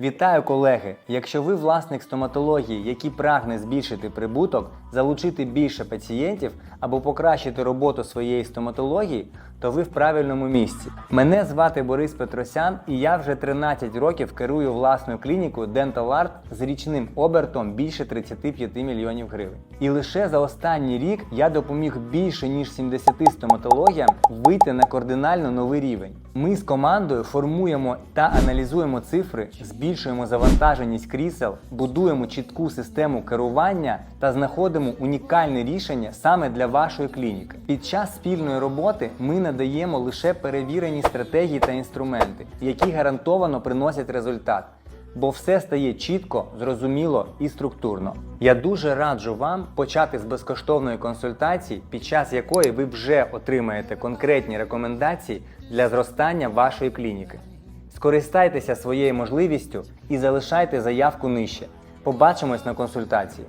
Вітаю, колеги! Якщо ви власник стоматології, який прагне збільшити прибуток, залучити більше пацієнтів або покращити роботу своєї стоматології, то ви в правильному місці. Мене звати Борис Петросян, і я вже 13 років керую власною клінікою Dental Art з річним обертом більше 35 мільйонів гривень. І лише за останній рік я допоміг більше ніж 70 стоматологіям вийти на кардинально новий рівень. Ми з командою формуємо та аналізуємо цифри, збільшуємо завантаженість крісел, будуємо чітку систему керування та знаходимо унікальне рішення саме для вашої клініки. Під час спільної роботи ми надаємо лише перевірені стратегії та інструменти, які гарантовано приносять результат. Бо все стає чітко, зрозуміло і структурно. Я дуже раджу вам почати з безкоштовної консультації, під час якої ви вже отримаєте конкретні рекомендації для зростання вашої клініки. Скористайтеся своєю можливістю і залишайте заявку нижче. Побачимось на консультації.